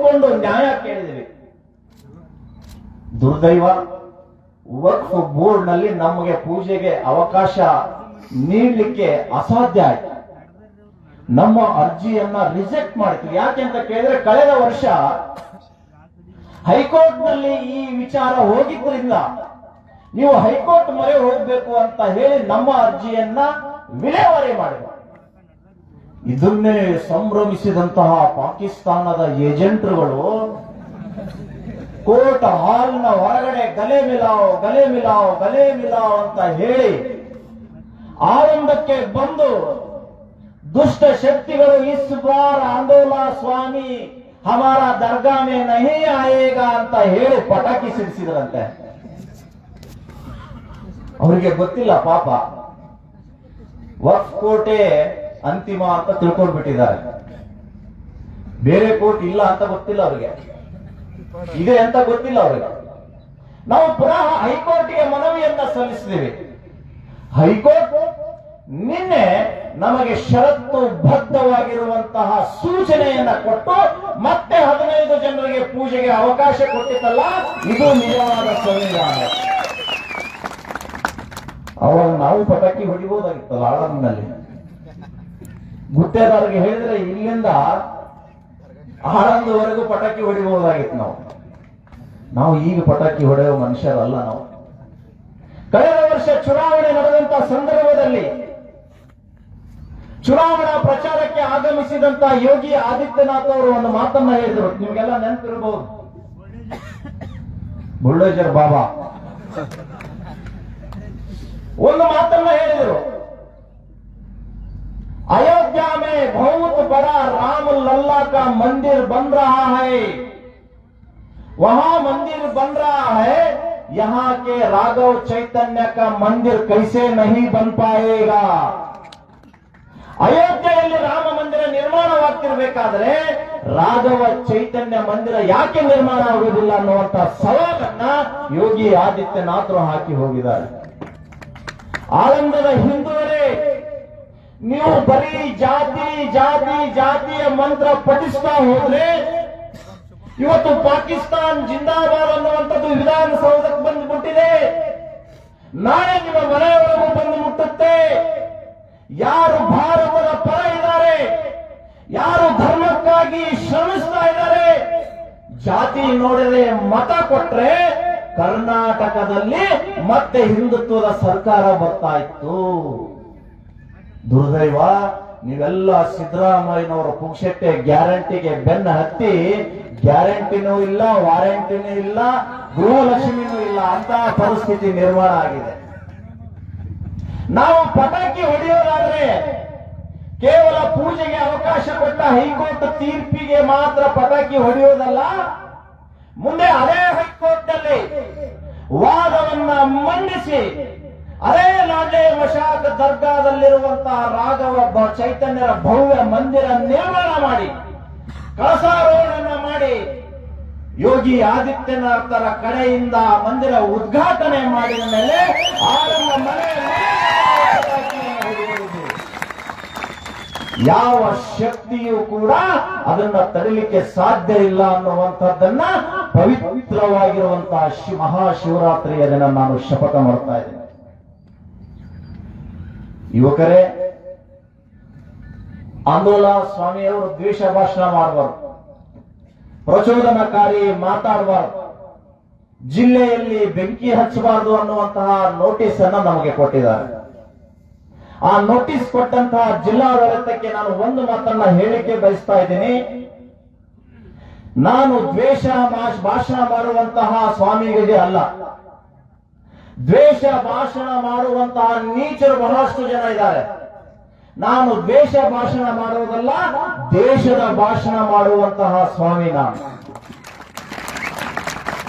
ನಿಂತ್ಕೊಂಡು ನ್ಯಾಯ ಕೇಳಿದ್ವಿ ದುರ್ದೈವ, ವಕ್ಫ್ ಬೋರ್ಡ್ನಲ್ಲಿ ನಮಗೆ ಪೂಜೆಗೆ ಅವಕಾಶ ನೀಡಲಿಕ್ಕೆ ಅಸಾಧ್ಯ ಆಯ್ತು. ನಮ್ಮ ಅರ್ಜಿಯನ್ನ ರಿಜೆಕ್ಟ್ ಮಾಡಿತು ಯಾಕೆ ಅಂತ ಕೇಳಿದ್ರೆ ಕಳೆದ ವರ್ಷ ಹೈಕೋರ್ಟ್ನಲ್ಲಿ ಈ ವಿಚಾರ ಹೋಗಿದ್ದರಿಂದ ನೀವು ಹೈಕೋರ್ಟ್ ಮೊರೆ ಹೋಗ್ಬೇಕು ಅಂತ ಹೇಳಿ ನಮ್ಮ ಅರ್ಜಿಯನ್ನ ವಿಲೇವಾರಿ ಮಾಡಿದ್ರು. ಇದನ್ನೇ ಸಂಭ್ರಮಿಸಿದಂತಹ ಪಾಕಿಸ್ತಾನದ ಏಜೆಂಟ್ರುಗಳು ಕೋರ್ಟ್ ಹಾಲ್ನ ಹೊರಗಡೆ ಗಲೆ ಮಿಲಾವ್ ಗಲೆ ಮಿಲಾವ್ ಗಲೆ ಮಿಲಾವ್ ಅಂತ ಹೇಳಿ ಆರಂಭಕ್ಕೆ ಬಂದು ದುಷ್ಟ ಶಕ್ತಿಗಳು ಇಸ್ ಬಾರ್ ಆಂದೋಲ ಸ್ವಾಮಿ ಹಮಾರ ದರ್ಗಾ ಮೇ ನಹಿ ಆಯೇಗ ಅಂತ ಹೇಳಿ ಪಟಾಕಿ ಸಿಡಿಸಿದ್ರಂತೆ. ಅವರಿಗೆ ಗೊತ್ತಿಲ್ಲ ಪಾಪ. ವಕ್ಫ್ ಕೋಟೆ ಅಂತಿಮ ಅಂತ ತಿಳ್ಕೊಂಡ್ಬಿಟ್ಟಿದ್ದಾರೆ. ಬೇರೆ ಕೋರ್ಟ್ ಇಲ್ಲ ಅಂತ ಗೊತ್ತಿಲ್ಲ ಅವರಿಗೆ. ಇದೆ ಅಂತ ಗೊತ್ತಿಲ್ಲ ಅವರಿಗೆ. ನಾವು ಪುನಃ ಹೈಕೋರ್ಟ್ಗೆ ಮನವಿಯನ್ನ ಸಲ್ಲಿಸಿದ್ದೇವೆ. ಹೈಕೋರ್ಟ್ ನಿನ್ನೆ ನಮಗೆ ಷರತ್ತು ಬದ್ಧವಾಗಿರುವಂತಹ ಸೂಚನೆಯನ್ನ ಕೊಟ್ಟು ಮತ್ತೆ ಹದಿನೈದು ಜನರಿಗೆ ಪೂಜೆಗೆ ಅವಕಾಶ ಕೊಟ್ಟಿತ್ತಲ್ಲ, ಇದು ನಿಜವಾದ ಸಂವಿಧಾನ. ಅವಾಗ ನಾವು ಪಟಾಕಿ ಹೊಡಿಬಹುದಾಗಿತ್ತಲ್ಲ ಆಳಂದಲ್ಲಿ ಗುತ್ತೇದಾರರಿಗೆ ಹೇಳಿದ್ರೆ ಇಲ್ಲಿಂದ ಆಳಂದವರೆಗೂ ಪಟಾಕಿ ಹೊಡಿಬಹುದಾಗಿತ್ತು ನಾವು. ನಾವು ಈಗ ಪಟಾಕಿ ಹೊಡೆಯುವ ಮನುಷ್ಯರಲ್ಲ ನಾವು. ಕಳೆದ ವರ್ಷ ಚುನಾವಣೆ ನಡೆದಂತ ಸಂದರ್ಭದಲ್ಲಿ ಚುನಾವಣಾ ಪ್ರಚಾರಕ್ಕೆ ಆಗಮಿಸಿದಂತ ಯೋಗಿ ಆದಿತ್ಯನಾಥ್ ಅವರು ಒಂದು ಮಾತನ್ನ ಹೇಳಿದರು. ನಿಮಗೆಲ್ಲ ನೆನಪಿರಬಹುದು ಬುಲ್ಡೋಜರ್ ಬಾಬಾ. ಒಂದು ಮಾತನ್ನ ಹೇಳಿದರು. ಅಯೋ में बहुत बड़ा राम लल्ला का मंदिर बन रहा है वहां मंदिर बन रहा है यहाँ के राघव चैतन्य का मंदिर कैसे नहीं बन पाएगा ಅಯೋಧ್ಯೆಯಲ್ಲಿ ರಾಮ ಮಂದಿರ ನಿರ್ಮಾಣವಾಗ್ತಿರ್ಬೇಕಾದ್ರೆ ರಾಘವ ಚೈತನ್ಯ ಮಂದಿರ ಯಾಕೆ ನಿರ್ಮಾಣ ಆಗುವುದಿಲ್ಲ ಅನ್ನುವಂತ ಸವಾಲನ್ನ ಯೋಗಿ ಆದಿತ್ಯನಾಥರು ಹಾಕಿ ಹೋಗಿದ್ದಾರೆ ಆನಂದದ ಹಿಂದುವರೆ ನೀವು ಬರೀ ಜಾತಿ ಜಾತಿ, ಜಾತಿಯ ಮಂತ್ರ ಪಠಿಸ್ತಾ ಹೋದ್ರೆ ಇವತ್ತು ಪಾಕಿಸ್ತಾನ್ ಜಿಂದಾಬಾದ್ ಅನ್ನುವಂಥದ್ದು ವಿಧಾನಸೌಧಕ್ಕೆ ಬಂದು ಮುಟ್ಟಿದೆ ನಾಳೆ ನಿಮ್ಮ ಮನೆಯವರೆಗೂ ಬಂದು ಮುಟ್ಟುತ್ತೆ. ಯಾರು ಭಾರತದ ಪರ ಇದ್ದಾರೆ, ಯಾರು ಧರ್ಮಕ್ಕಾಗಿ ಶ್ರಮಿಸ್ತಾ ಇದ್ದಾರೆ, ಜಾತಿ ನೋಡದೆ ಮತ ಕೊಟ್ರೆ ಕರ್ನಾಟಕದಲ್ಲಿ ಮತ್ತೆ ಹಿಂದುತ್ವದ ಸರ್ಕಾರ ಬರ್ತಾ ಇತ್ತು. ದುರ್ದೈವ, ನೀವೆಲ್ಲ ಸಿದ್ದರಾಮಯ್ಯನವರ ಪುಕ್ಷಟ್ಟೆ ಗ್ಯಾರಂಟಿಗೆ ಬೆನ್ನ ಹತ್ತಿ, ಗ್ಯಾರಂಟಿನೂ ಇಲ್ಲ, ವಾರಂಟಿನೂ ಇಲ್ಲ, ಗೃಹಲಕ್ಷ್ಮಿನೂ ಇಲ್ಲ ಅಂತ ಪರಿಸ್ಥಿತಿ ನಿರ್ಮಾಣ ಆಗಿದೆ. ನಾವು ಪಟಾಕಿ ಹೊಡೆಯೋದಾದ್ರೆ ಕೇವಲ ಪೂಜೆಗೆ ಅವಕಾಶ ಕೊಟ್ಟ ಹೈಕೋರ್ಟ್ ತೀರ್ಪಿಗೆ ಮಾತ್ರ ಪಟಾಕಿ ಹೊಡೆಯೋದಲ್ಲ, ಮುಂದೆ ಅದೇ ಹೈಕೋರ್ಟ್ನಲ್ಲಿ ವಾದವನ್ನ ಮಂಡಿಸಿ ಅದೇ ನಾಳೆ ವಶಾಖ ದರ್ಗಾದಲ್ಲಿರುವಂತಹ ರಾಘವ ಚೈತನ್ಯರ ಭವ್ಯ ಮಂದಿರ ನಿರ್ಮಾಣ ಮಾಡಿ ಕಳಸಾರೋಹಣ ಮಾಡಿ, ಯೋಗಿ ಆದಿತ್ಯನಾಥರ ಕಡೆಯಿಂದ ಮಂದಿರ ಉದ್ಘಾಟನೆ ಮಾಡಿದ ಮೇಲೆ ಯಾವ ಶಕ್ತಿಯೂ ಕೂಡ ಅದನ್ನ ತಡಿಲಿಕ್ಕೆ ಸಾಧ್ಯ ಇಲ್ಲ ಅನ್ನುವಂಥದ್ದನ್ನ ಪವಿತ್ರವಾಗಿರುವಂತಹ ಮಹಾಶಿವರಾತ್ರಿಯ ದಿನ ನಾನು ಶಪಥ ಮಾಡ್ತಾ ಇದ್ದೇನೆ. ಯುವಕರೇ, ಆಂದೋಲ ಸ್ವಾಮಿಯವರು ದ್ವೇಷ ಭಾಷಣ ಮಾಡಬಾರ್ದು ಪ್ರಚೋದನಕಾರಿ ಮಾತಾಡಬಾರ್ದು ಜಿಲ್ಲೆಯಲ್ಲಿ ಬೆಂಕಿ ಹಚ್ಚಬಾರದು ಅನ್ನುವಂತಹ ನೋಟಿಸ್ ಅನ್ನ ನಮಗೆ ಕೊಟ್ಟಿದ್ದಾರೆ. ಆ ನೋಟಿಸ್ ಕೊಟ್ಟಂತಹ ಜಿಲ್ಲಾಡಳಿತಕ್ಕೆ ನಾನು ಒಂದು ಮಾತನ್ನ ಹೇಳಿಕೆ ಬಯಸ್ತಾ ಇದ್ದೀನಿ. ನಾನು ದ್ವೇಷ ಭಾಷಣ ಮಾಡುವಂತಹ ಸ್ವಾಮಿಗಳಿಗೆ ಅಲ್ಲ. ದ್ವೇಷ ಭಾಷಣ ಮಾಡುವಂತಹ ನೀಚರು ಬಹಳಷ್ಟು ಜನ ಇದ್ದಾರೆ. ನಾನು ದ್ವೇಷ ಭಾಷಣ ಮಾಡುವುದಲ್ಲ, ದೇಶದ ಭಾಷಣ ಮಾಡುವಂತಹ ಸ್ವಾಮಿ ನಾನು.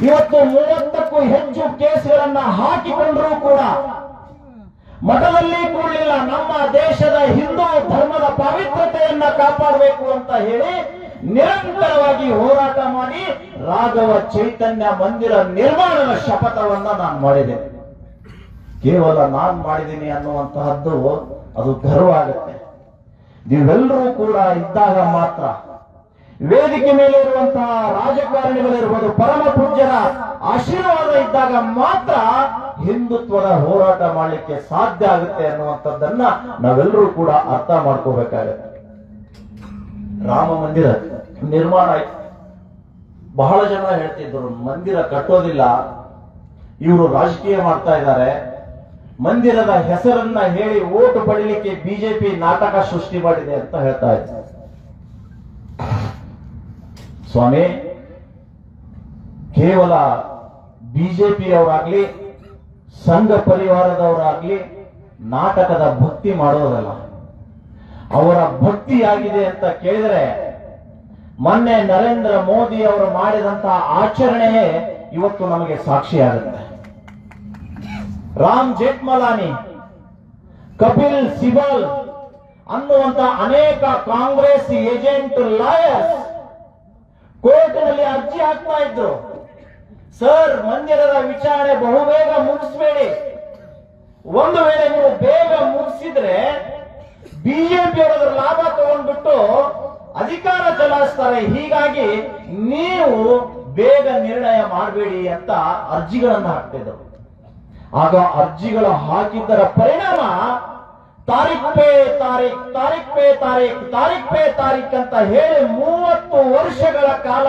ಇವತ್ತು ಮೂವತ್ತಕ್ಕೂ ಹೆಚ್ಚು ಕೇಸ್ಗಳನ್ನ ಹಾಕಿಕೊಂಡರೂ ಕೂಡ ಮಠದಲ್ಲಿ ಕೂಡಲಿಲ್ಲ ನಮ್ಮ ದೇಶದ ಹಿಂದೂ ಧರ್ಮದ ಪವಿತ್ರತೆಯನ್ನ ಕಾಪಾಡಬೇಕು ಅಂತ ಹೇಳಿ ನಿರಂತರವಾಗಿ ಹೋರಾಟ ಮಾಡಿ ರಾಘವ ಚೈತನ್ಯ ಮಂದಿರ ನಿರ್ಮಾಣದ ಶಪಥವನ್ನ ನಾನು ಮಾಡಿದ್ದೇನೆ ಕೇವಲ ನಾನ್ ಮಾಡಿದ್ದೀನಿ ಅನ್ನುವಂತಹದ್ದು ಅದು ಗರ್ವ ಆಗುತ್ತೆ ನೀವೆಲ್ಲರೂ ಕೂಡ ಇದ್ದಾಗ ಮಾತ್ರ ವೇದಿಕೆ ಮೇಲೆ ಇರುವಂತಹ ರಾಜಕಾರಣಿಗಳಿರ್ಬೋದು ಪರಮ ಪೂಜ್ಯರ ಆಶೀರ್ವಾದ ಇದ್ದಾಗ ಮಾತ್ರ ಹಿಂದುತ್ವದ ಹೋರಾಟ ಮಾಡಲಿಕ್ಕೆ ಸಾಧ್ಯ ಆಗುತ್ತೆ ಅನ್ನುವಂಥದ್ದನ್ನ ನಾವೆಲ್ಲರೂ ಕೂಡ ಅರ್ಥ ಮಾಡ್ಕೋಬೇಕಾಗತ್ತೆ. ರಾಮ ಮಂದಿರ ನಿರ್ಮಾಣ ಆಯ್ತು. ಬಹಳ ಜನ ಹೇಳ್ತಿದ್ರು, ಮಂದಿರ ಕಟ್ಟೋದಿಲ್ಲ, ಇವರು ರಾಜಕೀಯ ಮಾಡ್ತಾ ಇದ್ದಾರೆ ಮಂದಿರದ ಹೆಸರನ್ನ ಹೇಳಿ ಓಟು ಪಡಿಲಿಕ್ಕೆ ಬಿಜೆಪಿ ನಾಟಕ ಸೃಷ್ಟಿ ಮಾಡಿದೆ ಅಂತ ಹೇಳ್ತಾ ಇದ್ದಾರೆ. ಸ್ವಾಮಿ, ಕೇವಲ ಬಿಜೆಪಿಯವರಾಗ್ಲಿ, ಸಂಘ ಪರಿವಾರದವರಾಗ್ಲಿ ನಾಟಕದ ಭಕ್ತಿ ಮಾಡೋದಲ್ಲ ಅವರ ಭಕ್ತಿ ಆಗಿದೆ ಅಂತ ಕೇಳಿದರೆ ಮೊನ್ನೆ ನರೇಂದ್ರ ಮೋದಿ ಅವರು ಮಾಡಿದಂತಹ ಆಚರಣೆಯೇ ಇವತ್ತು ನಮಗೆ ಸಾಕ್ಷಿಯಾಗುತ್ತೆ ರಾಮ್ ಜೇಠ್ಮಲಾನಿ ಕಪಿಲ್ ಸಿಬಲ್ ಅನ್ನುವಂತ ಅನೇಕ ಕಾಂಗ್ರೆಸ್ ಏಜೆಂಟ್ ಲಾಯರ್ಸ್ ಕೋರ್ಟ್ನಲ್ಲಿ ಅರ್ಜಿ ಹಾಕ್ತಾ ಇದ್ರು. ಸರ್, ಮಂದಿರದ ವಿಚಾರಣೆ ಬಹುಬೇಗ ಮುಗಿಸ್ಬೇಡಿ. ಒಂದು ವೇಳೆ ನೀವು ಬೇಗ ಮುಗಿಸಿದ್ರೆ ಬಿಜೆಪಿ ಅವರ ಲಾಭ ತಗೊಂಡ್ಬಿಟ್ಟು ಅಧಿಕಾರ ಚಲಾಯಿಸ್ತಾರೆ ಹೀಗಾಗಿ ನೀವು ಬೇಗ ನಿರ್ಣಯ ಮಾಡಬೇಡಿ ಅಂತ ಅರ್ಜಿಗಳನ್ನ ಹಾಕ್ತಿದ್ರು ಆಗ ಅರ್ಜಿಗಳ ಹಾಕಿದ್ದರ ಪರಿಣಾಮ ತಾರೀಖ್ ಪೇ, ತಾರೀಖ್ ತಾರೀಖ್ ಪೇ, ತಾರೀಖ್ ತಾರೀಖ್ ಪೇ, ತಾರೀಖ್ ಅಂತ ಹೇಳಿ ಮೂವತ್ತು ವರ್ಷಗಳ ಕಾಲ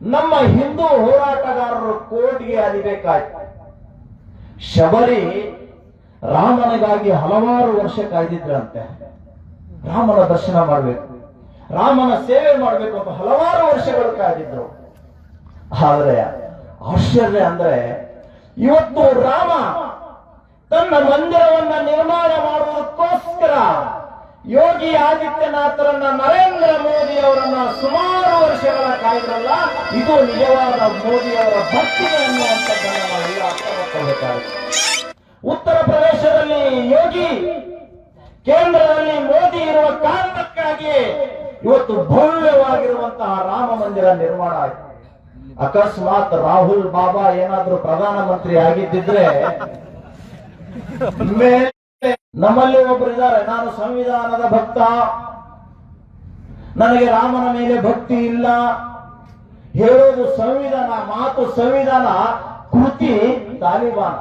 ನಮ್ಮ ಹಿಂದೂ ಹೋರಾಟಗಾರರು ಕೋರ್ಟ್ಗೆ ಅರಿಬೇಕಾಯ್ತು ಶಬರಿ ರಾಮನಿಗಾಗಿ ಹಲವಾರು ವರ್ಷ ಕಾಯ್ದಿದ್ರಂತೆ. ರಾಮನ ದರ್ಶನ ಮಾಡಬೇಕು, ರಾಮನ ಸೇವೆ ಮಾಡಬೇಕು ಅಂತ ಹಲವಾರು ವರ್ಷಗಳು ಕಾಯ್ದಿದ್ರು. ಆದರೆ ಆಶ್ಚರ್ಯ ಅಂದ್ರೆ ಇವತ್ತು ರಾಮ ತನ್ನ ಮಂದಿರವನ್ನ ನಿರ್ಮಾಣ ಮಾಡುವುದಕ್ಕೋಸ್ಕರ ಯೋಗಿ ಆದಿತ್ಯನಾಥರನ್ನ ನರೇಂದ್ರ ಮೋದಿ ಅವರನ್ನ ಸುಮಾರು ವರ್ಷಗಳ ಕಾಯ್ದಲ್ಲ ಇದು ನಿಜವಾದ ಮೋದಿ ಅವರ ಭಕ್ತಿ ಉತ್ತರ ಪ್ರದೇಶದಲ್ಲಿ ಯೋಗಿ, ಕೇಂದ್ರದಲ್ಲಿ ಮೋದಿ ಇರುವ ಕಾರಣಕ್ಕಾಗಿ ಇವತ್ತು ಭವ್ಯವಾಗಿರುವಂತಹ ರಾಮ ಮಂದಿರ ನಿರ್ಮಾಣ ಆಯಿತು. ಅಕಸ್ಮಾತ್ ರಾಹುಲ್ ಬಾಬಾ ಏನಾದ್ರೂ ಪ್ರಧಾನಮಂತ್ರಿ ಆಗಿದ್ದಿದ್ರೆ ನಮ್ಮಲ್ಲಿ ಒಬ್ರು ಇದ್ದಾರೆ. ನಾನು ಸಂವಿಧಾನದ ಭಕ್ತ. ನನಗೆ ರಾಮನ ಮೇಲೆ ಭಕ್ತಿ ಇಲ್ಲ. ಹೇಳೋದು ಸಂವಿಧಾನ, ಮಾತು ಸಂವಿಧಾನ, ಕೃತಿ ತಾಲಿಬಾನ್.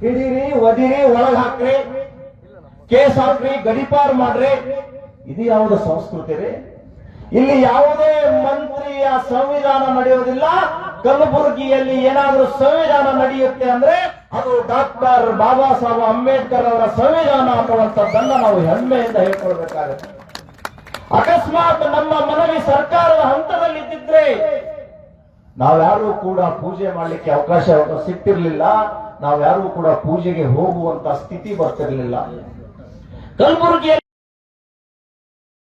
ಹಿಡೀರಿ, ಒದಿರಿ, ಒಳಗ್ ಹಾಕ್ರಿ, ಕೇಸ್ ಹಾಕ್ರಿ ಗಡಿಪಾರ್ ಮಾಡ್ರಿ. ಇದು ಯಾವುದು ಸಂಸ್ಕೃತಿ ರೀ? ಇಲ್ಲಿ ಯಾವುದೇ ಮಂತ್ರಿಯ ಸಂವಿಧಾನ ನಡೆಯೋದಿಲ್ಲ ಕಲಬುರಗಿಯಲ್ಲಿ ಏನಾದರೂ ಸಂವಿಧಾನ ನಡೆಯುತ್ತೆ ಅಂದ್ರೆ ಅದು ಡಾಕ್ಟರ್ ಬಾಬಾ ಸಾಹೇಬ್ ಅಂಬೇಡ್ಕರ್ ಅವರ ಸಂವಿಧಾನ ಅನ್ನುವಂಥದ್ದನ್ನ ನಾವು ಹೆಮ್ಮೆಯಿಂದ ಹೇಳ್ಕೊಳ್ಬೇಕಾಗುತ್ತೆ. ಅಕಸ್ಮಾತ್ ನಮ್ಮ ಮನವಿ ಸರ್ಕಾರದ ಹಂತದಲ್ಲಿ ಇದ್ದಿದ್ರೆ ನಾವ್ಯಾರೂ ಕೂಡ ಪೂಜೆ ಮಾಡಲಿಕ್ಕೆ ಅವಕಾಶ ಸಿಕ್ತಿರ್ಲಿಲ್ಲ. ನಾವ್ಯಾರು ಕೂಡ ಪೂಜೆಗೆ ಹೋಗುವಂತ ಸ್ಥಿತಿ ಬರ್ತಿರ್ಲಿಲ್ಲ. ಕಲಬುರಗಿಯಲ್ಲಿ